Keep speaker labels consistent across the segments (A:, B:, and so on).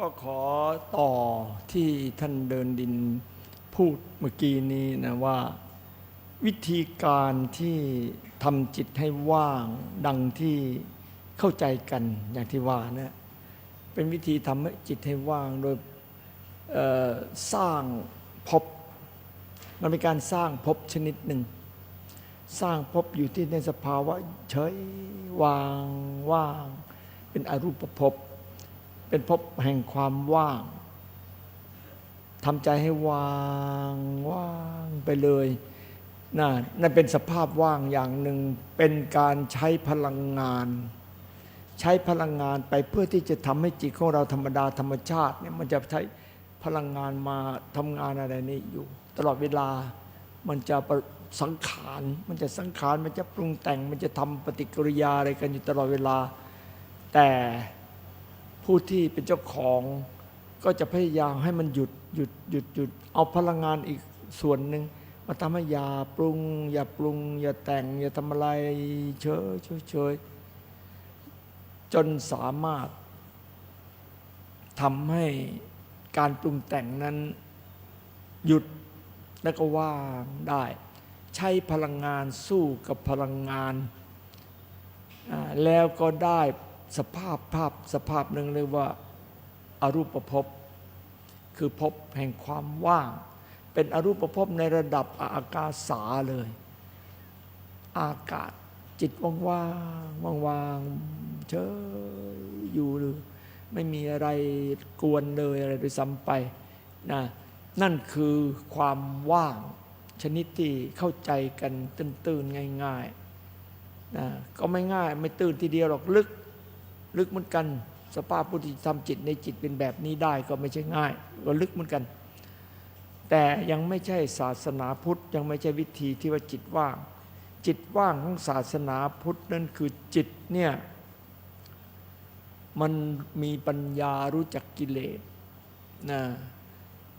A: ก็ขอต่อที่ท่านเดินดินพูดเมื่อกี้นี้นะว่า วิธีการที่ทำจิตให้ว่างดังที่เข้าใจกันอย่างที่ว่านะเป็นวิธีทำให้จิตให้ว่างโดยสร้างภพมันเป็นการสร้างภพชนิดหนึ่ง สร้างภพอยู่ที่ในสภาวะเฉยวางว่าง เป็นอรูปภพ เป็นภพแห่งความว่างทำใจให้ว่างว่างไปเลยน,นั่นเป็นสภาพว่างอย่างหนึ่ง เป็นการใช้พลังงาน ใช้พลังงานไปเพื่อที่จะทำให้จิตของเราธรรมดาธรรมชาติเนี่ยมันจะใช้พลังงานมาทำงานอะไรนี่อยู่ ตลอดเวลามันจะประสังขารมันจะสังขารมันจะปรุงแต่ง มันจะทำปฏิกิริยาอะไรกันอยู่ตลอดเวลา แต่ ผู้ที่เป็นเจ้าของก็จะพยายามให้มันหยุดหยุดหยุดหยุดเอาพลังงานอีกส่วนหนึ่งมาทำให้อย่าปรุง อย่าปรุง อย่าแต่ง อย่าทำอะไรเฉยเฉยเฉยจนสามารถทำให้การปรุงแต่งนั้นหยุดแล้วก็ว่างได้ ใช้พลังงานสู้กับพลังงาน แล้วก็ได้ สภาพภาพสภาพหนึ่งเรียกว่าอารูปภพคือภพแห่งความว่าง เป็นอรูปภพในระดับอากาสาเลย อากาศจิตว่างๆว่างๆเฉยอยู่เลยไม่มีอะไรกวนเลยอะไรไปซ้ำไปนะนั่นคือความว่าง ชนิดที่เข้าใจกันตื้นๆง่ายๆนะก็ไม่ง่าย ไม่ตื้นทีเดียวหรอกลึก ลึกเหมือนกัน สภาพพุทธิทำจิตในจิตเป็นแบบนี้ได้ก็ไม่ใช่ง่าย ก็ลึกเหมือนกัน แต่ยังไม่ใช่ศาสนาพุทธยังไม่ใช่วิธีที่ว่าจิตว่าง จิตว่างของศาสนาพุทธนั่นคือจิตเนี่ยมันมีปัญญารู้จักกิเลสนะ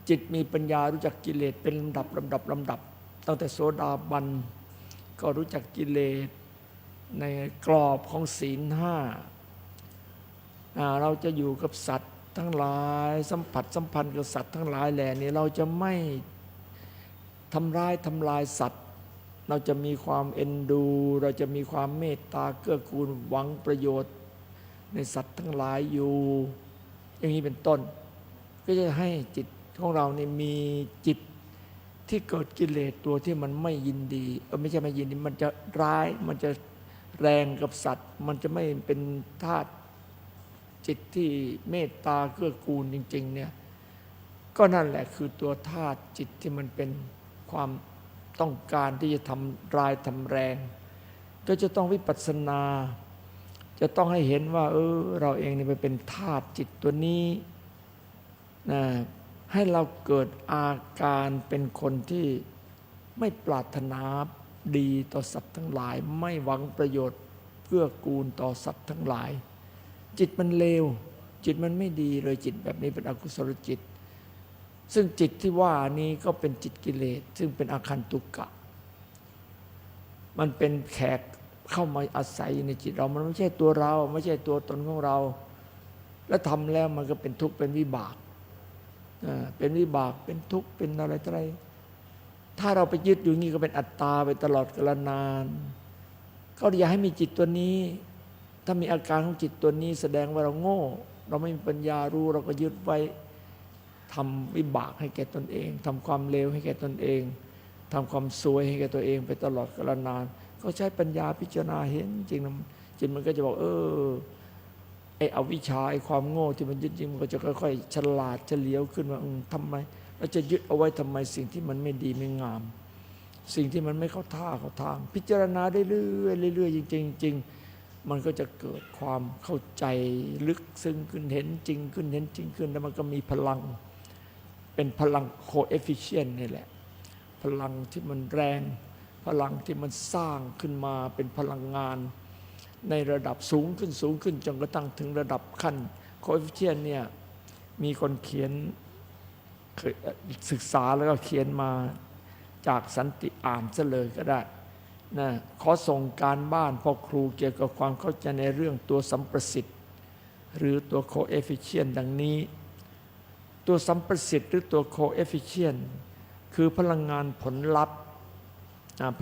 A: จิตมีปัญญารู้จักกิเลสเป็นลำดับลำดับลำดับ ตั้งแต่โสดาบันก็รู้จักกิเลสในกรอบของศีลห้า เราจะอยู่กับสัตว์ทั้งหลายสัมผัสสัมพันธ์กับสัตว์ทั้งหลายแหล่นี้เราจะไม่ทำร้ายทำลายสัตว์ เราจะมีความเอ็นดู เราจะมีความเมตตาเกื้อกูลหวังประโยชน์ ในสัตว์ทั้งหลายอยู่ อย่างนี้เป็นต้น ก็จะให้จิตของเราเนี่ยมีจิตที่เกิดกิเลสตัวที่มันไม่ยินดีเออไม่ใช่ไม่ยินดี มันจะร้ายมันจะแรงกับสัตว์ มันจะไม่เป็นธาตุ จิตที่เมตตาเกื้อกูลจริง ๆ เนี่ย ก็นั่นแหละคือตัวธาตุจิตที่มันเป็นความต้องการที่จะทำรายทำแรง ก็จะต้องวิปัสสนา จะต้องให้เห็นว่า เออ เราเองนี่ไปเป็นธาตุจิตตัวนี้นะให้เราเกิดอาการเป็นคนที่ไม่ปรารถนาดีต่อสัตว์ทั้งหลาย ไม่หวังประโยชน์เพื่อกูลต่อสัตว์ทั้งหลาย จิตมันเลว จิตมันไม่ดีเลยจิตแบบนี้เป็นอกุศลจิต ซึ่งจิตที่ว่านี้ก็เป็นจิตกิเลส ซึ่งเป็นอาคันตุกะ มันเป็นแขกเข้ามาอาศัยในจิตเรา มันไม่ใช่ตัวเรา ไม่ใช่ตัวตนของเรา แล้วทำแล้วมันก็เป็นทุกข์เป็นวิบากเป็นวิบากเป็นทุกข์เป็นอะไรออะไรถ้าเราไปยึดอยู่นี่ก็เป็นอัตตาไปตลอดกาลนาน ก็อย่าให้มีจิตตัวนี้ ถ้ามีอาการของจิตตัวนี้แสดงว่าเราโง่ เราไม่มีปัญญารู้เราก็ยึดไว้ทำวิบากให้แก่ตนเองทำความเลวให้แก่ตนเองทำความซวยให้แก่ตัวเองไปตลอดกาลนาน ก็ใช้ปัญญาพิจารณาเห็นจริงนะจิตมันก็จะบอก เออไอ้อาวิชาไอความโง่ที่มันยึดจริงมันก็จะค่อยๆฉลาดเฉลียวขึ้นว่าอืมทำไมเราจะยึดเอาไว้ทำไมสิ่งที่มันไม่ดีไม่งาม สิ่งที่มันไม่เข้าท่าเข้าทาง พิจารณาได้เรื่อยๆเรื่อยจริงๆจริงๆ มันก็จะเกิดความเข้าใจลึกซึ้งขึ้นเห็นจริงขึ้นเห็นจริงขึ้น แล้วมันก็มีพลัง เป็นพลังโคเอฟฟิเชนนี่แหละ พลังที่มันแรง พลังที่มันสร้างขึ้นมาเป็นพลังงาน ในระดับสูงขึ้นสูงขึ้นจนกระทั่งถึงระดับขั้นโคเอฟฟิเชนเนี่ยมีคนเขียนศึกษาแล้วก็เขียนมาจากสันติอ่านซะเลยก็ได้ นะขอส่งการบ้านพ่อครูเกี่ยวกับความเข้าใจในเรื่องตัวสัมประสิทธิ์ หรือตัวโคเอฟฟิเชนดังนี้ ตัวสัมประสิทธิ์หรือตัวโคเอฟฟิเชนคือพลังงานผลลัพธ์พ